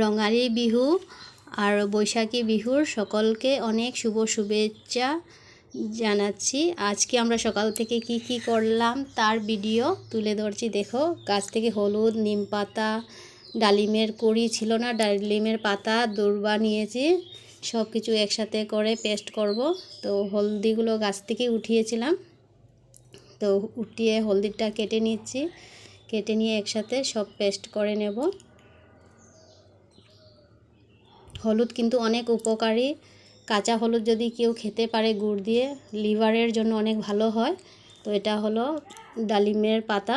রঙালী বিহু আর বৈশাখী বিহুর সকলকে অনেক শুভ শুভেচ্ছা জানাচ্ছি। আজকে আমরা সকাল থেকে কি কি করলাম তার ভিডিও তুলে ধরছি। দেখো, গাছ থেকে হলুদ, নিম পাতা, ডালিমের কড়ি ছিল না, ডালিমের পাতা, দূর্বা নিয়েছি সব কিছু একসাথে করে পেস্ট করব। তো হলদিগুলো গাছ থেকে উঠিয়েছিলাম। তো উঠিয়ে হলদিটা কেটে নিচ্ছি। কেটে নিয়ে একসাথে সব পেস্ট করে নেব। হলুদ কিন্তু অনেক উপকারী। কাঁচা হলুদ যদি কেউ খেতে পারে গুড় দিয়ে, লিভারের জন্য অনেক ভালো হয়। তো এটা হলো ডালিমের পাতা।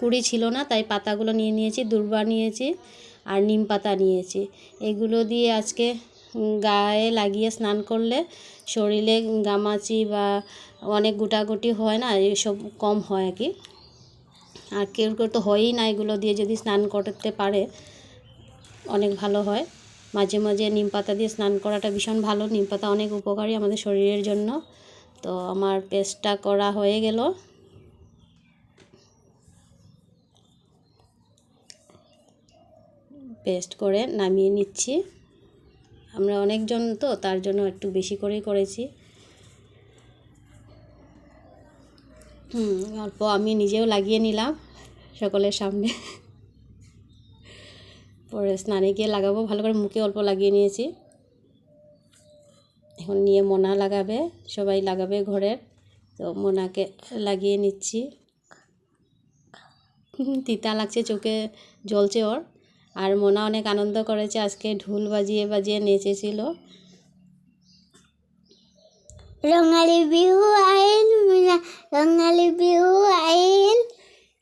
কুড়ি ছিল না, তাই পাতাগুলো নিয়ে নিয়েছি, দুর্বা নিয়েছি আর নিম পাতা নিয়েছি। এগুলো দিয়ে আজকে গায়ে লাগিয়ে স্নান করলে শরীরে গামাচি বা অনেক গুটাগুটি হয় না, এসব কম হয় আর কি আর কেউ কেউ তো হয়ই না এগুলো দিয়ে যদি স্নান করতে পারে, অনেক ভালো হয়। মাঝে মাঝে নিম পাতা দিয়ে স্নান করাটা ভীষণ ভালো। নিম পাতা অনেক উপকারী আমাদের শরীরের জন্য। তো আমার পেস্টটা করা হয়ে গেল। পেস্ট করে নামিয়ে নিচ্ছি। আমরা অনেকজন তো, তার জন্য একটু বেশি করেই করেছি। হুম, অল্প আমি নিজেও লাগিয়ে নিলাম সকলের সামনে। পরে স্নানে গিয়ে লাগাবো, ভালো করে মুখে অল্প লাগিয়ে নিয়েছি। এখন নিয়ে মোনা লাগাবে, সবাই লাগাবে ঘরের। তো মোনাকে লাগিয়ে নিচ্ছি। তিতা লাগছে, চোখে জ্বলছে ওর। আর মোনা অনেক আনন্দ করেছে, আজকে ঢোল বাজিয়ে বাজিয়ে নেচেছিল। রঙালী বিহু আইল মিনা রঙালী বিহু আইল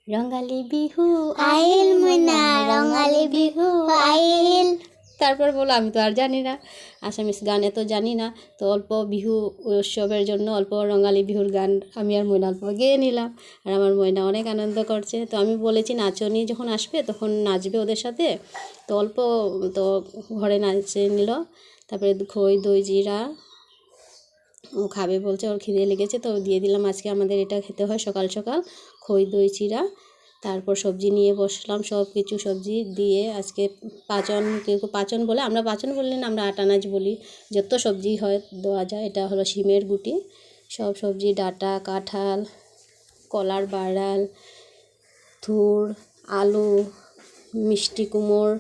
রঙালী বিহু আইল মিনা রঙালী বিহু আইল। তারপর বলো আমি তো আর জানি না। আসামিস গান এত জানি না তো অল্প বিহু উৎসবের জন্য অল্প রঙালী বিহুর গান আমি আর ময়না অল্প গেয়ে নিলাম। আর আমার ময়না অনেক আনন্দ করছে। তো আমি বলেছি নাচনি যখন আসবে তখন নাচবে ওদের সাথে। তো অল্প তো ঘরে নাচে নিল। তারপরে খই দই জিরা ও খাবে বলছে, ওর খিদে লেগেছে তো দিয়ে দিলাম। আজকে আমাদের এটা খেতে হয় সকাল সকাল খই, দই চিরা তারপর সবজি নিয়ে বসলাম, সব কিছু সবজি দিয়ে আজকে পাচন, কেউ পাচন বলে, আমরা পাচন বললে না, আমরা আটানাজ বলি। যত সবজি হয় দেওয়া যায়, এটা হলো শিমের গুটি। সব সবজি, ডাটা, কাঁঠাল, কলার বাড়াল থুর আলু, মিষ্টি কুমড়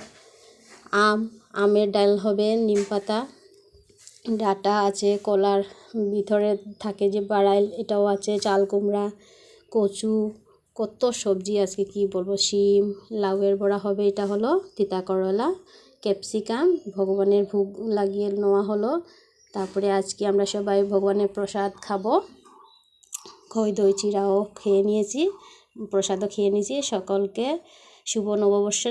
আম, আমের ডাল হবে, নিম পাতা। ডাটা আছে, কলার ভিতরে থাকে যে বাড়াইল, এটাও আছে, চাল, কুমড়া, কচু, কত সবজি আজকে কি বলব, শিম, লাউয়ের বড়া হবে, এটা হলো তিতা করলা, ক্যাপসিকাম, ভগবানের ভোগ লাগিয়ে নেওয়া হলো। তারপরে আজকে আমরা সবাই ভগবানের প্রসাদ খাব। খই, দই, চিরাও খেয়ে নিয়েছি, প্রসাদও খেয়ে নিয়েছি। সকলকে শুভ নববর্ষের